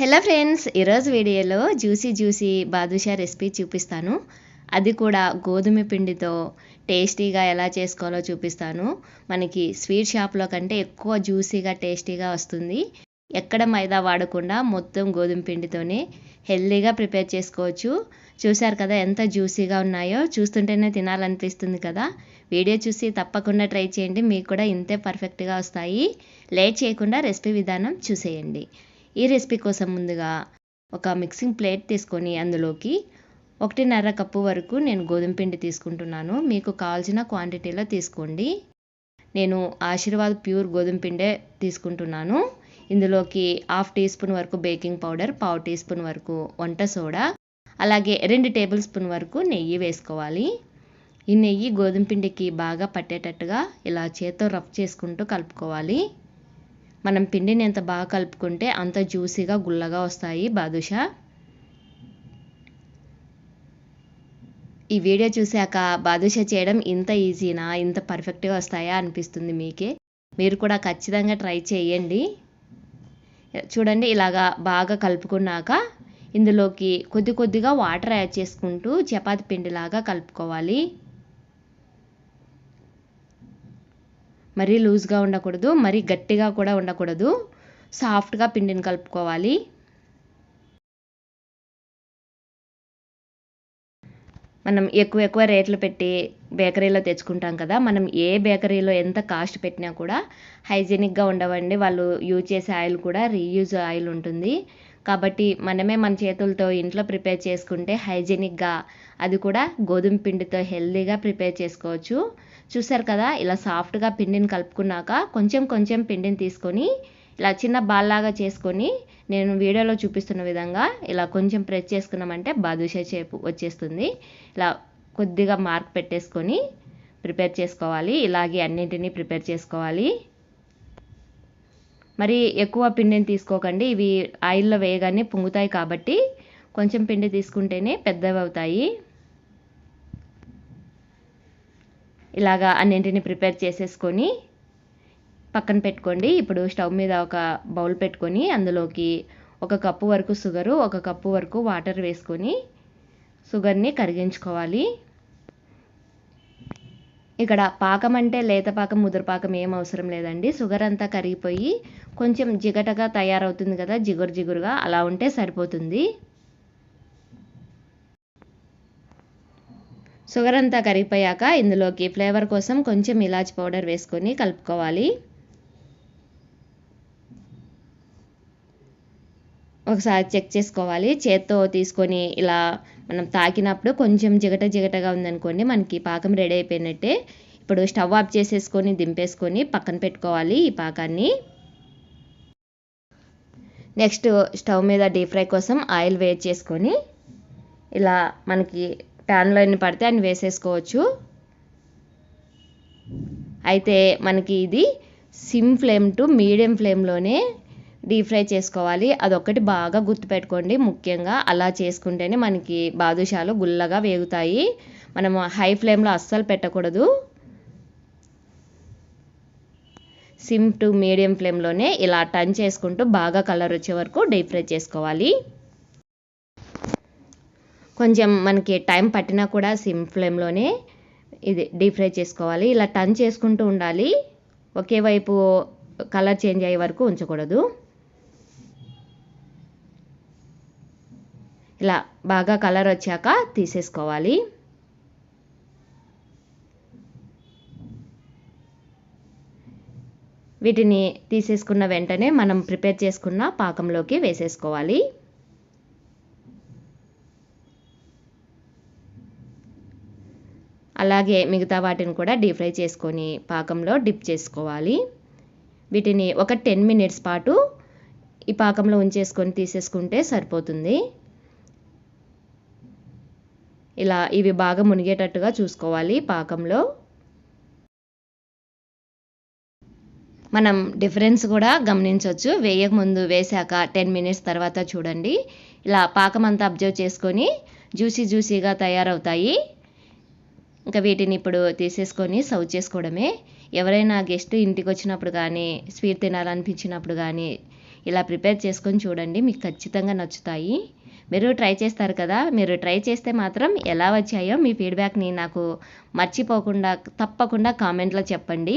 Hello friends ఈరోజు వీడియోలో juicy juicy badusha recipe చూపిస్తాను. అది కూడా గోధుమ పిండితో టేస్టీగా ఎలా చేసుకోవాలో చూపిస్తాను. మనకి స్వీట్ షాప్లో కంటే ఎక్కువ జ్యూసీగా టేస్టీగా వస్తుంది. ఎక్కడ మైదా వాడకుండా మొత్తం గోధుమ పిండితోనే హెల్దీగా ప్రిపేర్ చేసుకోవచ్చు. చూశారు కదా ఎంత జ్యూసీగా ఉన్నాయో? చూస్తుంటేనే తినాలనిపిస్తుంది కదా. వీడియో చూసి తప్పకుండా ట్రై చేయండి. మీకు కూడా ఇంతే పర్ఫెక్ట్గా వస్తాయి. లేట్ చేయకుండా రెసిపీ విధానం చూసేయండి. ఈ రెసిపీ కోసం ముందుగా ఒక మిక్సింగ్ ప్లేట్ తీసుకొని అందులోకి ఒకటిన్నర కప్పు వరకు నేను గోధుమ పిండి తీసుకుంటున్నాను. మీకు కావాల్సిన క్వాంటిటీలో తీసుకోండి. నేను ఆశీర్వాద్ ప్యూర్ గోధుమ పిండే తీసుకుంటున్నాను. ఇందులోకి హాఫ్ టీ స్పూన్ వరకు బేకింగ్ పౌడర్ పావు టీ స్పూన్ వరకు వంట సోడా అలాగే రెండు టేబుల్ స్పూన్ వరకు నెయ్యి వేసుకోవాలి. ఈ నెయ్యి గోధుమ పిండికి బాగా పట్టేటట్టుగా ఇలా చేత్తో రఫ్ చేసుకుంటూ కలుపుకోవాలి. మనం పిండిని ఎంత బాగా కలుపుకుంటే అంత జ్యూసీగా గుల్లగా వస్తాయి. బాదుషా ఈ వీడియో చూశాక బాదుషా చేయడం ఇంత ఈజీనా? ఇంత పర్ఫెక్ట్గా వస్తాయా అనిపిస్తుంది మీకే. మీరు కూడా ఖచ్చితంగా ట్రై చేయండి. చూడండి ఇలాగా బాగా కలుపుకున్నాక ఇందులోకి కొద్ది కొద్దిగా వాటర్ యాడ్ చేసుకుంటూ చపాతి పిండిలాగా కలుపుకోవాలి. మరీ లూజ్గా ఉండకూడదు మరీ గట్టిగా కూడా ఉండకూడదు. సాఫ్ట్గా పిండిని కలుపుకోవాలి. మనం ఎక్కువ ఎక్కువ రేట్లు పెట్టి బేకరీలో తెచ్చుకుంటాం కదా మనం ఏ బేకరీలో ఎంత కాస్ట్ పెట్టినా కూడా హైజీనిక్గా ఉండవండి. వాళ్ళు యూజ్ చేసే ఆయిల్ కూడా రీయూజ్ ఆయిల్ ఉంటుంది. కాబట్టి మనమే మన చేతులతో ఇంట్లో ప్రిపేర్ చేసుకుంటే హైజీనిక్గా అది కూడా గోధుమ పిండితో హెల్దీగా ప్రిపేర్ చేసుకోవచ్చు. చూసారు కదా ఇలా సాఫ్ట్గా పిండిని కలుపుకున్నాక కొంచెం కొంచెం పిండిని తీసుకొని ఇలా చిన్న బాల్లాగా చేసుకొని నేను వీడియోలో చూపిస్తున్న విధంగా ఇలా కొంచెం ప్రెస్ చేసుకున్నామంటే బాదుషా చేపు వచ్చేస్తుంది. ఇలా కొద్దిగా మార్క్ పెట్టేసుకొని ప్రిపేర్ చేసుకోవాలి. ఇలాగే అన్నింటినీ ప్రిపేర్ చేసుకోవాలి. మరి ఎక్కువ పిండిని తీసుకోకండి. ఇవి ఆయిల్లో వేయగానే పొంగుతాయి కాబట్టి కొంచెం పిండి తీసుకుంటేనే పెద్దవి అవుతాయి ఇలాగా అన్నింటిని ప్రిపేర్ చేసేసుకొని పక్కన పెట్టుకోండి. ఇప్పుడు స్టవ్ మీద ఒక బౌల్ పెట్టుకొని అందులోకి ఒక కప్పు వరకు షుగరు ఒక కప్పు వరకు వాటర్ వేసుకొని షుగర్ని కరిగించుకోవాలి. ఇక్కడ పాకం అంటే లేత పాకం ముదురు పాకం ఏం అవసరం లేదండి. షుగర్ అంతా కరిగిపోయి కొంచెం జిగటగా తయారవుతుంది కదా జిగురు జిగురుగా అలా ఉంటే సరిపోతుంది. షుగర్ అంతా కరిగిపోయాక ఇందులోకి ఫ్లేవర్ కోసం కొంచెం ఇలాచి పౌడర్ వేసుకొని కలుపుకోవాలి. ఒకసారి చెక్ చేసుకోవాలి. చేత్తో తీసుకొని ఇలా మనం తాకినప్పుడు కొంచెం జిగట జిగటగా ఉందనుకోండి మనకి పాకం రెడీ అయిపోయినట్టే. ఇప్పుడు స్టవ్ ఆఫ్ చేసేసుకొని దింపేసుకొని పక్కన పెట్టుకోవాలి ఈ పాకాన్ని. నెక్స్ట్ స్టవ్ మీద డీప్ ఫ్రై కోసం ఆయిల్ వేడి చేసుకొని ఇలా మనకి ప్యాన్లో ఎన్ని పడితే అన్ని వేసేసుకోవచ్చు. అయితే మనకి ఇది సిమ్ ఫ్లేమ్ టు మీడియం ఫ్లేమ్లోనే డీప్ ఫ్రై చేసుకోవాలి. అదొక్కటి బాగా గుర్తుపెట్టుకోండి. ముఖ్యంగా అలా చేసుకుంటేనే మనకి బాదుషాలు గుల్లగా వేగుతాయి. మనం హై ఫ్లేమ్లో అస్సలు పెట్టకూడదు. సిమ్ టు మీడియం ఫ్లేమ్లోనే ఇలా టర్న్ చేసుకుంటూ బాగా కలర్ వచ్చే వరకు డీప్ ఫ్రై చేసుకోవాలి. కొంచెం మనకి టైం పట్టినా కూడా సిమ్ ఫ్లేమ్లోనే ఇది డీప్ ఫ్రై చేసుకోవాలి. ఇలా టర్న్ చేసుకుంటూ ఉండాలి. ఒకే వైపు కలర్ చేంజ్ అయ్యే వరకు ఉంచకూడదు. ఇలా బాగా కలర్ వచ్చాక తీసేసుకోవాలి. వీటిని తీసేసుకున్న వెంటనే మనం ప్రిపేర్ చేసుకున్న పాకంలోకి వేసేసుకోవాలి. అలాగే మిగతా వాటిని కూడా డీప్ ఫ్రై చేసుకొని పాకంలో డిప్ చేసుకోవాలి. వీటిని ఒక టెన్ మినిట్స్ పాటు ఈ పాకంలో ఉంచేసుకొని తీసేసుకుంటే సరిపోతుంది. ఇలా ఇవి బాగా మునిగేటట్టుగా చూసుకోవాలి పాకంలో. మనం డిఫరెన్స్ కూడా గమనించవచ్చు. వేయక ముందు వేసాక టెన్ మినిట్స్ తర్వాత చూడండి. ఇలా పాకం అంతా అబ్జర్వ్ చేసుకొని జ్యూసీ జ్యూసీగా తయారవుతాయి. ఇంకా వీటిని ఇప్పుడు తీసేసుకొని సర్వ్ చేసుకోవడమే. ఎవరైనా గెస్ట్ ఇంటికి వచ్చినప్పుడు కానీ స్వీట్ తినాలనిపించినప్పుడు కానీ ఇలా ప్రిపేర్ చేసుకొని చూడండి. మీకు ఖచ్చితంగా నచ్చుతాయి. మీరు ట్రై చేస్తారు కదా. మీరు ట్రై చేస్తే మాత్రం ఎలా వచ్చాయో మీ ఫీడ్బ్యాక్ని నాకు మర్చిపోకుండా తప్పకుండా కామెంట్లో చెప్పండి.